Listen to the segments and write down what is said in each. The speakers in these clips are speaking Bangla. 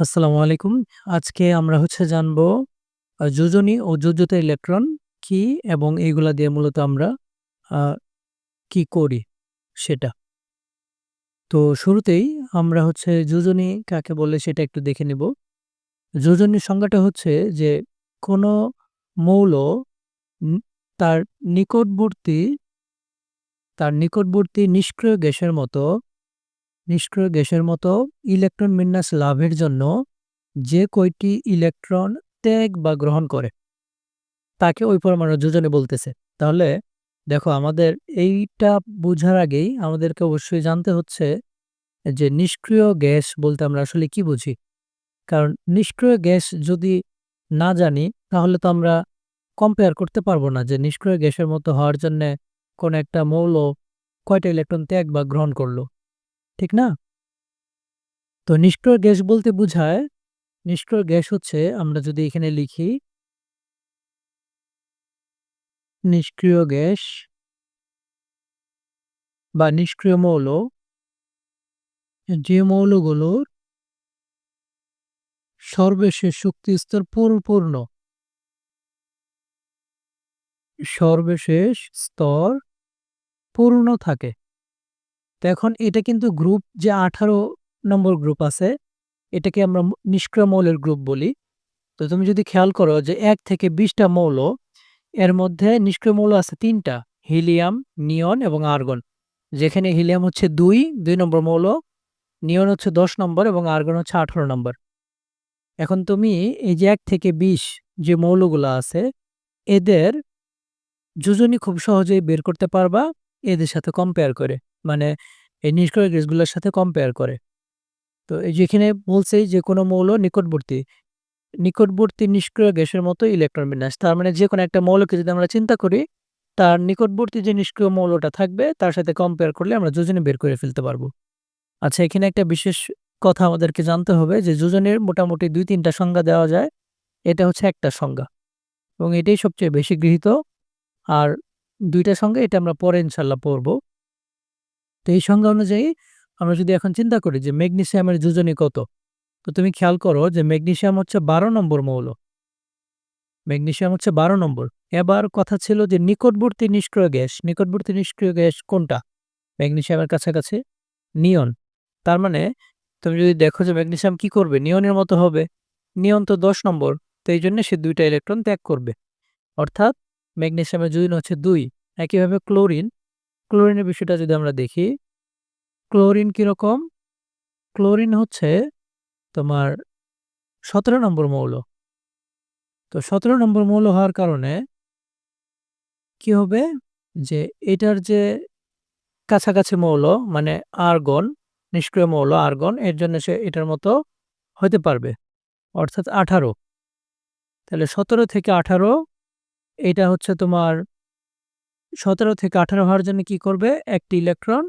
আসসালামু আলাইকুম। আজকে আমরা হচ্ছে জানব যোজনী ও যোজ্যতা ইলেকট্রন কি এবং এইগুলা দিয়ে মূলত আমরা কি করি সেটা। তো শুরুতেই আমরা হচ্ছে যোজনী কাকে বলে সেটা একটু দেখে নিব। যোজনীর সংজ্ঞাটা হচ্ছে যে কোনো মৌল তার নিকটবর্তী তার নিকটবর্তী নিষ্ক্রিয় গ্যাসের মতো নিষ্ক্রিয় গ্যাসের মতো ইলেকট্রন বিন্যাস লাভের জন্য যে কয়টি ইলেকট্রন ত্যাগ বা গ্রহণ করে, তাকে ওই পরমাণুর যোজনী বলতেছে। তাহলে দেখো, আমাদের এইটা বোঝার আগেই আমাদেরকে অবশ্যই জানতে হচ্ছে যে নিষ্ক্রিয় গ্যাস বলতে আমরা আসলে কি বুঝি? কারণ নিষ্ক্রিয় গ্যাস যদি না জানি, তাহলে তো আমরা কম্পেয়ার করতে পারব না যে নিষ্ক্রিয় গ্যাসের মতো হওয়ার জন্যে কোনো একটা মৌল কয়টা ইলেকট্রন ত্যাগ বা গ্রহণ করল। ঠিক না? তো নিষ্ক্রিয় গ্যাস বলতে বুঝায়, নিষ্ক্রিয় গ্যাস হচ্ছে আমরা যদি এখানে লিখি, নিষ্ক্রিয় গ্যাস বা নিষ্ক্রিয় মৌল, যে মৌলগুলোর সর্বশেষ শক্তি স্তর পরিপূর্ণ সর্বশেষ স্তর পূর্ণ থাকে। তো এখন এটা কিন্তু গ্রুপ যে ১৮ নম্বর গ্রুপ আছে এটাকে আমরা নিষ্ক্রিয় মৌলের গ্রুপ বলি। তো তুমি যদি খেয়াল করো যে এক থেকে বিশটা মৌল এর মধ্যে নিষ্ক্রিয় মৌল আছে তিনটা হিলিয়াম, নিয়ন এবং আর্গন। যেখানে হিলিয়াম হচ্ছে ২, ২ নম্বর মৌল, নিয়ন হচ্ছে ১০ নম্বর এবং আর্গন হচ্ছে ১৮ নম্বর। এখন তুমি এই যে এক থেকে ২০ যে মৌলগুলা আছে এদের যোজনী খুব সহজেই বের করতে পারবা এদের সাথে কম্পেয়ার করে। মানে এই নিষ্ক্রিয় গ্যাসগুলোর সাথে কম্পেয়ার করে। তো এই যে এখানে বলছে যে কোনো মৌল নিকটবর্তী, নিকটবর্তী নিষ্ক্রিয় গ্যাসের মতো ইলেকট্রন বিন্যাস। তার মানে যে কোনো একটা মৌলকে যদি আমরা চিন্তা করি তার নিকটবর্তী যে নিষ্ক্রিয় মৌলটা থাকবে তার সাথে কম্পেয়ার করলে আমরা যোজনী বের করে ফেলতে পারব। আচ্ছা এখানে একটা বিশেষ কথা আমাদেরকে জানতে হবে যে যোজনীর মোটামুটি দুই তিনটা সংজ্ঞা দেওয়া যায়। এটা হচ্ছে একটা সংজ্ঞা এবং এটাই সবচেয়ে বেশি গৃহীত। আর ২ টা সংজ্ঞা এটা আমরা পরে ইনশাল্লাহ পড়ব। তো এই সংজ্ঞা অনুযায়ী আমরা যদি এখন চিন্তা করি যে ম্যাগনেসিয়ামের যোজনী কত? তো তুমি খেয়াল করো যে ম্যাগনেসিয়াম হচ্ছে ১২ নম্বর মৌল। ম্যাগনেশিয়াম হচ্ছে ১২ নম্বর। এবার কথা ছিল যে নিকটবর্তী নিষ্ক্রিয় গ্যাস, নিকটবর্তী নিষ্ক্রিয় গ্যাস কোনটা? ম্যাগনেশিয়ামের কাছাকাছি নিয়ন। তার মানে তুমি যদি দেখো যে ম্যাগনেশিয়াম কি করবে? নিয়নের মতো হবে। নিয়ন তো ১০ নম্বর। তো এইজন্য সে দুইটা ইলেকট্রন ত্যাগ করবে। অর্থাৎ ম্যাগনেসিয়ামের যোজনী হচ্ছে দুই একইভাবে ক্লোরিন, ক্লোরিনের বিষয়টা যদি আমরা দেখি, ক্লোরিন কীরকম? ক্লোরিন হচ্ছে তোমার ১৭ নম্বর মৌল। তো ১৭ নম্বর মৌল হওয়ার কারণে কি হবে? যে এটার যে কাছাকাছি মৌল মানে আর্গন, নিষ্ক্রিয় মৌল আর্গন এর জন্য সে এটার মতো হতে পারবে। অর্থাৎ ১৮ তাহলে ১৭ থেকে ১৮ এটা হচ্ছে তোমার ১৭ থেকে ১৮ হওয়ার জন্য কি করবে? একটি ইলেকট্রন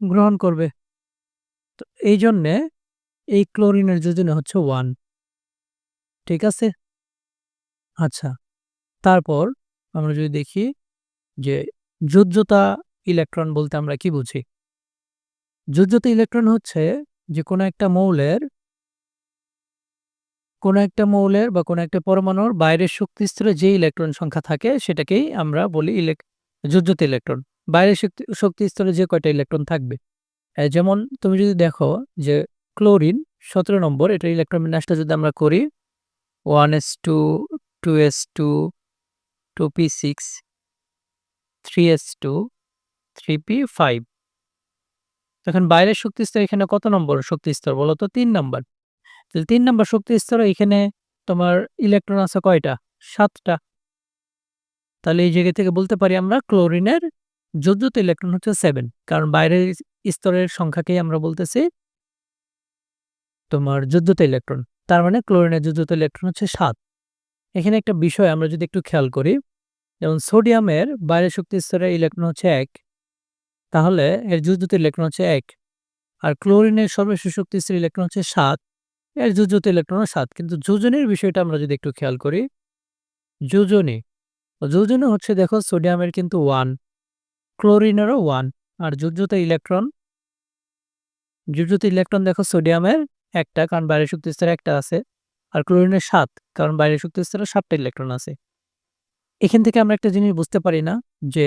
গ্রহণ করবে। তো এই জন্যে এই ক্লোরিনের যোজনী হচ্ছে ওয়ান ঠিক আছে? আচ্ছা। তারপর আমরা যদি দেখি যে যোজ্যতা ইলেকট্রন বলতে আমরা কি বুঝি? যোজ্যতা ইলেকট্রন হচ্ছে যে কোনো একটা মৌলের, কোনো একটা মৌলের বা কোনো একটা পরমাণুর বাইরের শক্তি স্তরে যে ইলেকট্রন সংখ্যা থাকে সেটাকেই আমরা বলি ইলেক যোজ্যতা ইলেকট্রন। বাইরের শক্তি শক্তি স্তরে যে কয়টা ইলেকট্রন থাকবে। যেমন তুমি যদি দেখো যে ক্লোরিন ১৭ নম্বর এটার ইলেকট্রন বিন্যাসটা যদি আমরা করি 1s2, 2s2, 2p6, 3s2, 3p5 এখন বাইরের শক্তি স্তর এখানে কত নম্বর শক্তি স্তর বলো তো? ৩ নাম্বার। তাহলে ৩ নাম্বার শক্তি স্তরে এখানে তোমার ইলেকট্রন আছে কয়টা? ৭ টা। তাহলে এই জায়গা থেকে বলতে পারি আমরা ক্লোরিনের যোজ্যতা ইলেকট্রন হচ্ছে সেভেন কারণ বাইরের স্তরের সংখ্যাকেই আমরা বলতেছি তোমার যোজ্যতা ইলেকট্রন। তার মানে ক্লোরিনের যোজ্যতা ইলেকট্রন হচ্ছে সাত এখানে একটা বিষয় আমরা যদি একটু খেয়াল করি, যেমন সোডিয়ামের বাইরের শক্তি স্তরের ইলেকট্রন হচ্ছে এক তাহলে এর যোজ্যতা ইলেকট্রন হচ্ছে এক আর ক্লোরিনের সর্বশেষ শক্তি স্তরের ইলেকট্রন হচ্ছে সাত এর যোজ্যতা ইলেকট্রনও ৭ কিন্তু যোজনীর বিষয়টা আমরা যদি একটু খেয়াল করি, যোজনী, যোজনী হচ্ছে দেখো সোডিয়ামের কিন্তু ওয়ান ক্লোরিনেরও ওয়ান আর যোজ্যতা ইলেকট্রন যোজ্যতা ইলেকট্রন দেখো সোডিয়ামের একটা, কারণ বাইরের শক্তি স্তরে একটা আছে, আর ক্লোরিনের সাত, কারণ বাইরের শক্তি স্তরে সাতটা ইলেকট্রন আছে। এখান থেকে আমরা একটা জিনিস বুঝতে পারি না, যে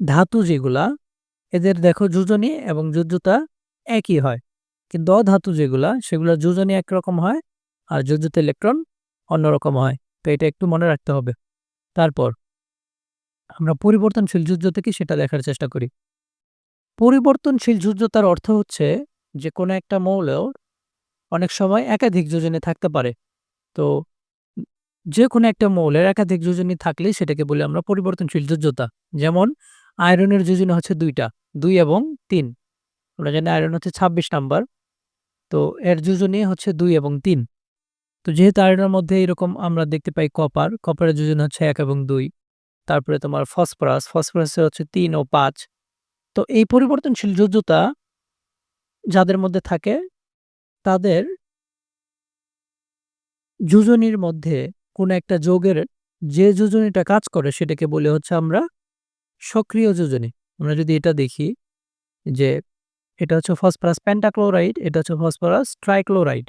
ধাতু যেগুলা, এদের দেখো যোজনী এবং যোজ্যতা একই হয়, কিন্তু অধাতু যেগুলা, সেগুলো যোজনী একরকম হয়, আর যোজ্যতা ইলেকট্রন অন্যরকম হয়, তো এটা একটু মনে রাখতে হবে। তারপর আমরা পরিবর্তনশীল যুদ্ধ কি সেটা দেখার চেষ্টা করি। পরিবর্তনশীল যোজ্যতার অর্থ হচ্ছে যে কোনো একটা মৌল অনেক সময় একাধিক যোজনে থাকতে পারে। তো যে কোনো একটা মৌলের একাধিক যোজনী থাকলে সেটাকে বলি আমরা পরিবর্তনশীল যোজ্যতা যেমন আয়রনের যোজনী হচ্ছে দুইটা, দুই এবং তিন। আমরা জানি আয়রন হচ্ছে ছাব্বিশ নাম্বার। তো এর যোজনী হচ্ছে দুই এবং তিন। তো যেহেতু আয়রনের মধ্যে এরকম আমরা দেখতে পাই কপার, কপারের যোজন হচ্ছে এক এবং দুই। তারপরে তোমার ফসফরাস, ফসফরাসের হচ্ছে তিন ও পাঁচ। তো এই পরিবর্তনশীল যোজ্যতা যাদের মধ্যে থাকে, তাদের যোজনীর মধ্যে কোনো একটা যোগের যে যোজনীটা কাজ করে সেটাকে বলে হচ্ছে আমরা সক্রিয় যোজনী। আমরা যদি এটা দেখি যে এটা হচ্ছে ফসফরাস প্যান্টাক্লোরাইড এটা হচ্ছে ফসফরাস ট্রাইক্লোরাইড।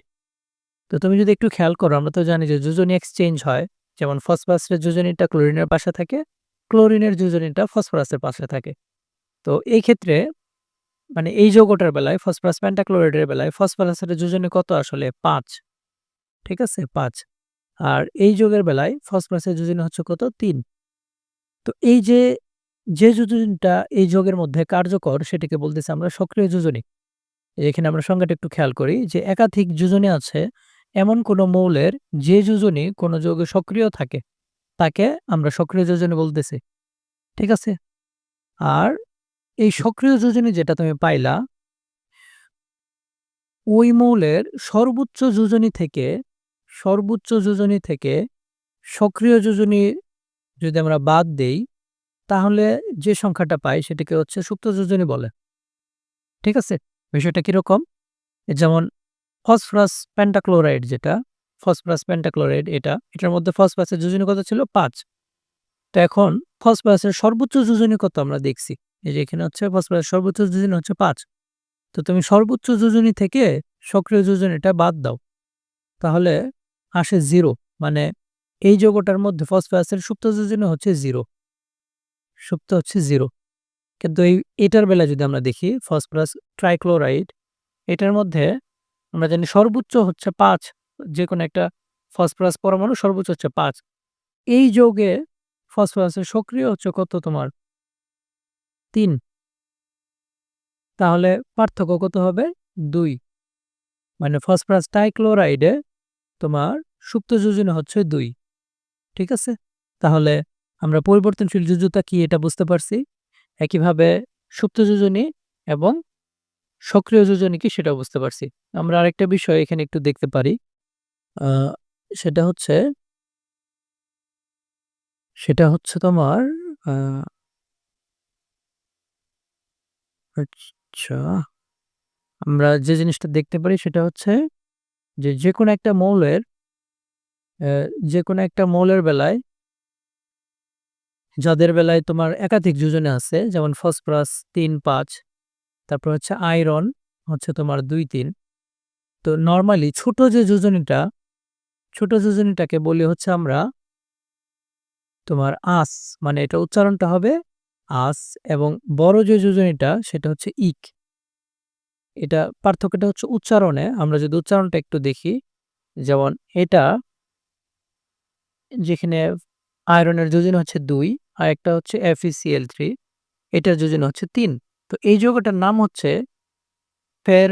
তো তুমি যদি একটু খেয়াল করো, আমরা তো জানি যে যোজনী এক্সচেঞ্জ হয়, যেমন ফসফরাসের যোজনীটা ক্লোরিনের পাশে থাকে ক্লোরিনের যোজনীটা ফসফরাসের পাশে থাকে। তো এই ক্ষেত্রে মানে এই যৌগটার বেলায় ফসফরাস পেন্টাক্লোরাইডের বেলায় ফসফরাসের যোজনী কত আসলে? পাঁচ। ঠিক আছে? পাঁচ। আর এই যোগের বেলায় ফসফরাসের যোজনী হচ্ছে কত? তিন। তো এই যে যে যোজনীটা এই যোগের মধ্যে কার্যকর, সেটাকে বলতেছে আমরা সক্রিয় যোজনী। এখানে আমরা সংজ্ঞাটা একটু খেয়াল করি যে একাধিক যোজনী আছে এমন কোনো মৌলের যে যোজনী কোনো যোগে সক্রিয় থাকে, তাকে আমরা সক্রিয় যোজনী বলতেছি। ঠিক আছে? আর এই সক্রিয় যোজনী যেটা তুমি পাইলা, ওই মৌলের সর্বোচ্চ যোজনী থেকে, সর্বোচ্চ যোজনী থেকে সক্রিয় যোজনী যদি আমরা বাদ দেই, তাহলে যে সংখ্যাটা পাই সেটাকে হচ্ছে সুপ্ত যোজনী বলে। ঠিক আছে? বিষয়টা কীরকম? যেমন ফসফরাস প্যান্টাক্লোরাইড যেটা, ফসফরাস প্যান্টাক্লোরাইড এটা, এটার মধ্যে ফসফরাসের যোজনী কত ছিল পাঁচ। তো এখন ফসফরাসের সর্বোচ্চ যোজনী কত আমরা দেখছি? এই যে এখানে হচ্ছে ফসফরাসের সর্বোচ্চ যোজনী হচ্ছে পাঁচ। তো তুমি সর্বোচ্চ যোজনী থেকে সক্রিয় যোজনীটা বাদ দাও। তাহলে আসে জিরো মানে এই যৌগটার মধ্যে ফসফরাসের সুপ্ত যোজনী হচ্ছে জিরো। সুপ্ত হচ্ছে জিরো। কিন্তু এই, এটার বেলা যদি আমরা দেখি, ফসফরাস ট্রাইক্লোরাইড, এটার মধ্যে আমরা জানি সর্বোচ্চ হচ্ছে পাঁচ যে কোনো একটা ফসফরাস পরমাণু সর্বোচ্চ হচ্ছে পাঁচ। এই যৌগে ফসফরাসের সক্রিয় হচ্ছে কত তোমার? তিন। তাহলে পার্থক্য কত হবে? দুই। মানে ফসফরাস টাইক্লোরাইডে তোমার সুপ্ত যোজনা হচ্ছে দুই। ঠিক আছে? তাহলে আমরা পরিবর্তনশীল যোজতা কি এটা বুঝতে পারছি? একইভাবে সুপ্ত যোজনী এবং সক্রিয় যোজনী কি সেটা বুঝতে পারছি। আমরা আরেকটা বিষয় এখানে একটু দেখতে পারি। সেটা হচ্ছে সেটা হচ্ছে তোমার আচ্ছা আমরা যে জিনিসটা দেখতে পারি সেটা হচ্ছে যে যে কোনো একটা মৌলের যে কোনো একটা মৌলের বেলায় যাদের বেলায় তোমার একাধিক যোজনে আছে, যেমন ফসফরাস তিন পাঁচ তারপর হচ্ছে আয়রন হচ্ছে তোমার দুই তিন। তো নর্মালি ছোট যে যোজনীটা, ছোট যোজনীটাকে বলি হচ্ছে আমরা তোমার আস মানে এটা উচ্চারণটা হবে আস এবং বড় যে যোজনীটা সেটা হচ্ছে ইক। এটা পার্থক্যটা হচ্ছে উচ্চারণে, আমরা যদি উচ্চারণটা একটু দেখি, যেমন এটা যেখানে আয়রনের যোজনী হচ্ছে দুই আর একটা হচ্ছে এফিসিএল থ্রি এটার যোজনী হচ্ছে তিন। তো এই যৌগটার নাম হচ্ছে ফের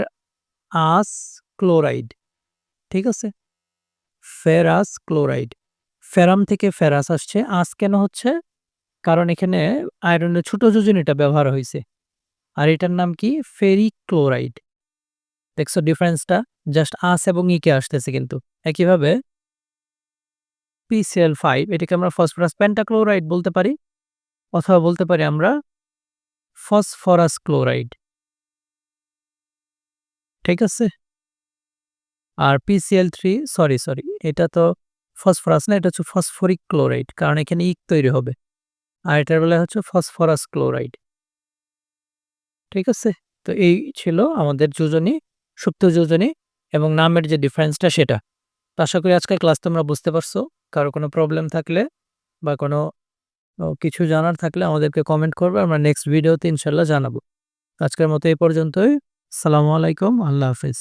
আস ক্লোরাইড ঠিক আছে? ফেরাস ক্লোরাইড ফেরাম থেকে ফেরাস আসছে। আস কেন হচ্ছে? কারণ এখানে আয়রনের ছোট যোজনীটা ব্যবহার হয়েছে। আর এটার নাম কি? ফেরিক ক্লোরাইড দেখছ ডিফারেন্সটা? জাস্ট আস এবং ইকে আসতেছে কিন্তু। একইভাবে পিসিএল ফাইভ এটাকে আমরা ফসফরাস পেন্টাক্লোরাইড বলতে পারি। অথবা বলতে পারি আমরা ফসফরাস ক্লোরাইড। ঠিক আছে? আর পিসিএল থ্রি সরি সরি এটা তো ফসফরাস না, এটা হচ্ছে ফসফরিক ক্লোরাইড, কারণ এখানে ইক তৈরি হবে। আর এটার বেলা হচ্ছে ফসফরাস ক্লোরাইড। ঠিক আছে? তো এই ছিল আমাদের যোজনী, সুপ্ত যোজনী এবং নামের যে ডিফারেন্সটা সেটা। আশা করি আজকের ক্লাস তোমরা বুঝতে পারছ। কারও কোনো প্রবলেম থাকলে বা কোনো কিছু জানার থাকলে আমাদেরকে কমেন্ট করবে, আমরা নেক্সট ভিডিওতে ইনশাল্লাহ জানাব। আজকের মতো এই পর্যন্তই। সালামু আলাইকুম, আল্লাহ হাফিজ।